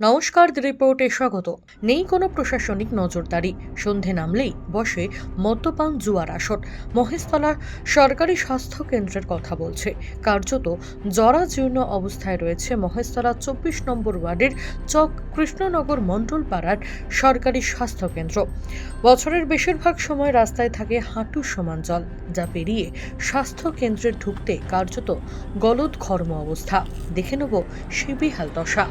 নমস্কার, রিপোর্টে স্বাগত। নেই কোনো প্রশাসনিক নজরদারি। সন্ধে নামলেই বসে মদ্যপান জুয়ার আসর। মহেশতলার সরকারি স্বাস্থ্য কেন্দ্রের কথা বলছে। কার্যত জরাজীর্ণ অবস্থায় রয়েছে মহেশতলা চব্বিশ নম্বর ওয়ার্ডের চক কৃষ্ণনগর মণ্ডল পাড়ার সরকারি স্বাস্থ্য কেন্দ্র। বছরের বেশিরভাগ সময় রাস্তায় থাকে হাঁটু সমান জল, যা পেরিয়ে স্বাস্থ্য কেন্দ্রে ঢুকতে কার্যত গলদ ঘর্ম অবস্থা। দেখে নেব সে বিহাল দশা।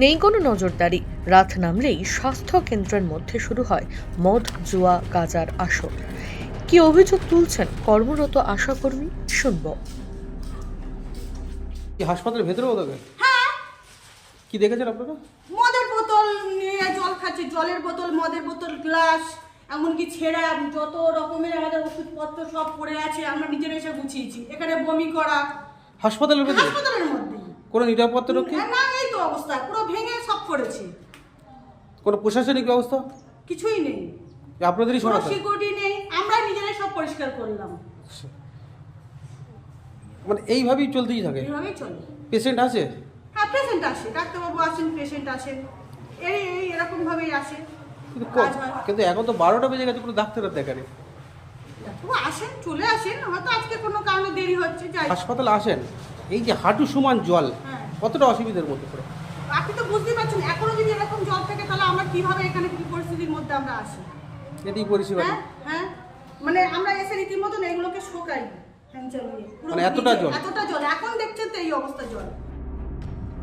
নেই কোনো নজরদারি। রাত নামলেই স্বাস্থ্য কেন্দ্রের মধ্যে শুরু হয় মদ জুয়া গাজার আসর। কি অভিযোগ তুলছেন কর্মরত আশাকর্মী? শুনব। কি হাসপাতালের ভেতরে ওদেরকে হ্যাঁ। কি দেখেছেন আপনারা? মদের বোতল নিয়ে জল খাচ্ছে জলের বোতল মদের বোতল গ্লাস এমনকি ছেঁড়া যত রকমের আমাদের ওষুধপত্র সব পড়ে আছে আমরা নিজেরা এসে গুছিয়েছি। এখানে বমি করা। হাসপাতালের ভেতরে? হাসপাতালের মধ্যেই। কোনো নিরাপত্তা রক্ষী না এই তো অবস্থা পুরো ভেঙে সব করেছে। কোনো প্রশাসনিক ব্যবস্থা? কিছুই নেই। আপনাদেরই সরাতে সিকিউরিটি নেই আমরা নিজেরাই সব পরিষ্কার করলাম। মানে এইভাবেই চলতেই থাকে? এইভাবেই চলে। পেশেন্ট আছে? হ্যাঁ পেশেন্ট আসে ডাক্তারবাবু আসেন পেশেন্ট আসেন এই এই এরকম ভাবেই আসে কিন্তু এখন তো বারোটা বেজে গেছে কোনো ডাক্তারের দেখা নেই। আসেন চলে আসেন হয়তো আজকে কোনো কারণে দেরি হচ্ছে যাই। হাসপাতালে আসেন? এই যে হাঁটু সমান জল হ্যাঁ। কতটা অসুবিধার মধ্যে পড়ে? আপনি তো বুঝতেই পারছেন এখনও যদি এরকম জল থাকে তাহলে আমরা কীভাবে এখানে কি পরিস্থিতির মধ্যে আমরা আসি এটাই পরিষেবা। হ্যাঁ হ্যাঁ। মানে আমরা এসে রীতিমতন এগুলোকে শোকাই পুরো মানে এতটা জল? এতটা জল। এখন দেখছেন তো এই অবস্থা জল।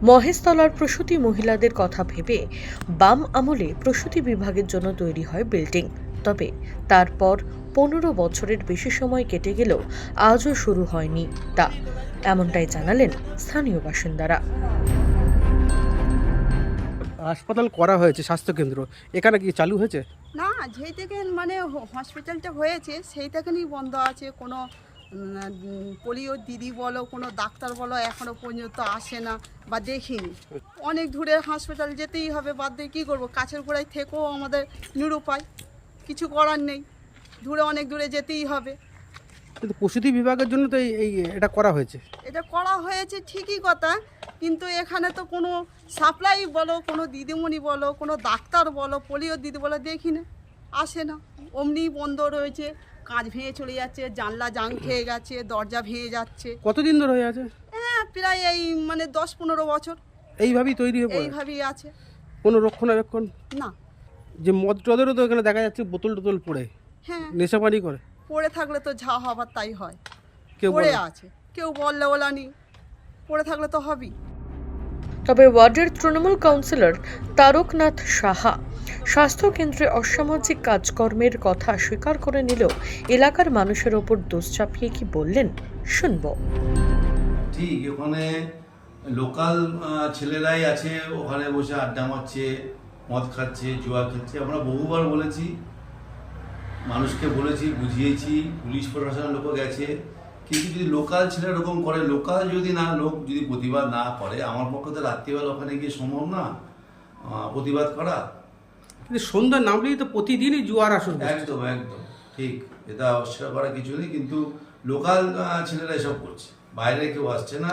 মহেশতলার প্রসূতি মহিলাদের কথা ভেবে বাম আমলে প্রসূতি বিভাগের জন্য তৈরি হয় বিল্ডিং তবে তারপর পনেরো বছরের বেশি সময় কেটে গেলেও আজও শুরু হয়নি তা। এমনটাই জানালেন স্থানীয় বাসিন্দারা। হাসপাতাল করা হয়েছে স্বাস্থ্যকেন্দ্র। এখানে কি চালু হয়েছে? না যেই থেকে মানে হসপিটালটা হয়েছে সেই থেকেই বন্ধ আছে। কোনো পোলিও দিদি বলো কোনো ডাক্তার বলো এখনও পর্যন্ত আসে না বা দেখিনি। অনেক দূরে হাসপাতাল যেতেই হবে বাদ দিয়ে কী করব? কাছের গোড়ায় থেকেও আমাদের নিরুপায়। কিছু করার নেই। দূরে অনেক দূরে যেতেই হবে। কিন্তু প্রসূতি বিভাগের জন্য তো এই এটা করা হয়েছে। এটা করা হয়েছে ঠিকই কথা কিন্তু এখানে তো কোনো সাপ্লাই বলো কোনো দিদিমণি বলো কোনো ডাক্তার বলো পোলিও দিদি বলো দেখি না আসে না। অমনি বন্ধ রয়েছে কাঁচ ভেঙে চলে যাচ্ছে জানলা জাং খেয়ে গেছে দরজা ভেঙে যাচ্ছে। কতদিন ধরে হয়ে আছে? হ্যাঁ প্রায় এই মানে দশ পনেরো বছর। এইভাবেই তৈরি হয়ে এইভাবেই আছে। কোনো রক্ষণাবেক্ষণ? না। যে মদ টদেরও তো এখানে দেখা যাচ্ছে বোতল টোতল পড়ে। নেশাপানি করে? পড়ে থাকলে তো যা হবার তাই হয়। কেউ পড়ে আছে। কেউ বললে ওলানি পড়ে থাকলে তো হবেই। তবে ওয়ার্ডের তৃণমূল কাউন্সিলর তারকনাথ সাহা স্বাস্থ্য কেন্দ্রে অসামাজিক কাজকর্মের কথা স্বীকার করে নিলেও এলাকার মানুষের ওপর দোষ চাপিয়ে কি বললেন শুনব। ঠিক ওখানে লোকাল ছেলেরাই আছে ওখানে বসে আড্ডা মারছে মদ খাচ্ছে জুয়া খাচ্ছে। আমরা বহুবার বলেছি মানুষকে বলেছি বুঝিয়েছি পুলিশ প্রশাসনের লোকও গেছে। কিন্তু যদি লোকাল ছেলে এরকম করে লোকাল যদি না লোক যদি প্রতিবাদ না করে আমার পক্ষে তো রাত্রিবেলা ওখানে গিয়ে সম্ভব না প্রতিবাদ করা। কিন্তু সন্ধ্যা নামলেই তো প্রতিদিনই জুয়ার আসর বসে। একদম একদম ঠিক। এটা অস্বীকার করা কিছু নেই কিন্তু লোকাল ছেলেরা এসব করছে। বাইরে কেউ আসছে না।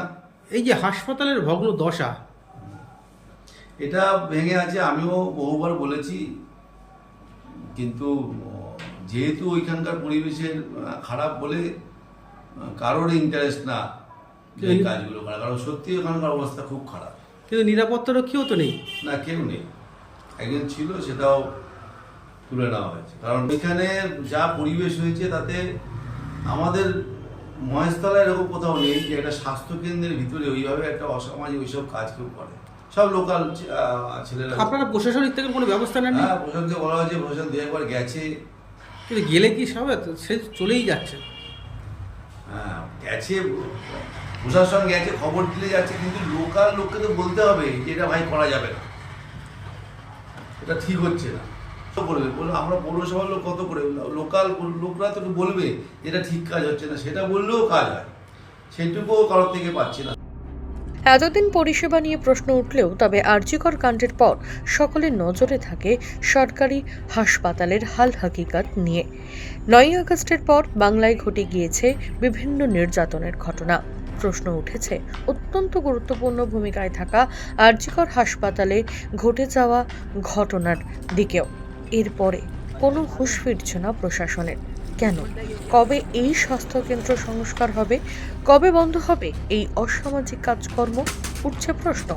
এই যে হাসপাতালের ভগ্ন দশা। এটা ভেঙে আছে আমিও বহুবার বলেছি। কিন্তু যেহেতু ওইখানকার পরিবেশের খারাপ বলে কারোর ইন্টারেস্ট না এই কাজগুলো করা কারণ সত্যি ওখানকার অবস্থা খুব খারাপ। কিন্তু নিরাপত্তা রক্ষীও তো নেই। না কেউ নেই। একজন ছিল সেটাও তুলে নেওয়া হয়েছে। কারণ এখানে যা পরিবেশ হয়েছে তাতে আমাদের মহেশতলায় এরকম কোথাও নেই যে একটা স্বাস্থ্য কেন্দ্রের ভিতরে ওইভাবে একটা অসামাজিক ওইসব কাজ কেউ করে। সব লোকাল ছেলেরা আপনারা প্রশাসনিক থেকে কোনো ব্যবস্থা নেননি? হ্যাঁ প্রশাসনকে বলা হয়েছে প্রশাসন দু একবার গেছে। কিন্তু গেলে কি সবে সে চলেই যাচ্ছে। হ্যাঁ গেছে, প্রশাসন গেছে, খবর দিলে যাচ্ছে, কিন্তু লোকাল লোককে তো বলতে হবে যে এটা ভাই করা যাবে না। এটা ঠিক হচ্ছে না। করবে? বলে, আমরা পৌরসভার লোক কত করে? লোকাল লোকরা তো বলবে এটা ঠিক কাজ হচ্ছে না, সেটা বললেও কাজ হয়। সেইটুকুও কারোর থেকে পাচ্ছি না। এতদিন পরিষেবা নিয়ে প্রশ্ন উঠলেও তবে আরজিকর কাণ্ডের পর সকলের নজরে থাকে সরকারি হাসপাতালের হাল হাকিকাত নিয়ে। নয় আগস্টের পর বাংলায় ঘটে গিয়েছে বিভিন্ন নির্যাতনের ঘটনা। প্রশ্ন উঠেছে, অত্যন্ত গুরুত্বপূর্ণ ভূমিকায় থাকা আরজিকর হাসপাতালে ঘটে যাওয়া ঘটনার দিকেও। এরপরে কোনো হুঁশ ফিরছে না প্রশাসনের। কেন? কবে এই স্বাস্থ্যকেন্দ্র সংস্কার হবে? কবে বন্ধ হবে এই অসামাজিক কাজকর্ম? উঠছে প্রশ্ন।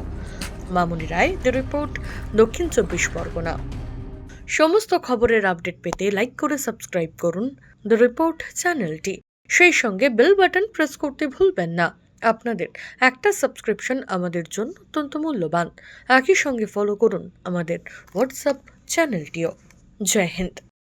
মামুনি রায় দ্য রিপোর্ট, দক্ষিণ চব্বিশ পরগনা। সমস্ত খবরের আপডেট পেতে লাইক করে সাবস্ক্রাইব করুন দ্য রিপোর্ট চ্যানেলটি। সেই সঙ্গে বেল বাটন প্রেস করতে ভুলবেন না। আপনাদের একটা সাবস্ক্রিপশন আমাদের জন্য অত্যন্ত মূল্যবান। একই সঙ্গে ফলো করুন আমাদের হোয়াটসঅ্যাপ চ্যানেলটিও। জয় হিন্দ।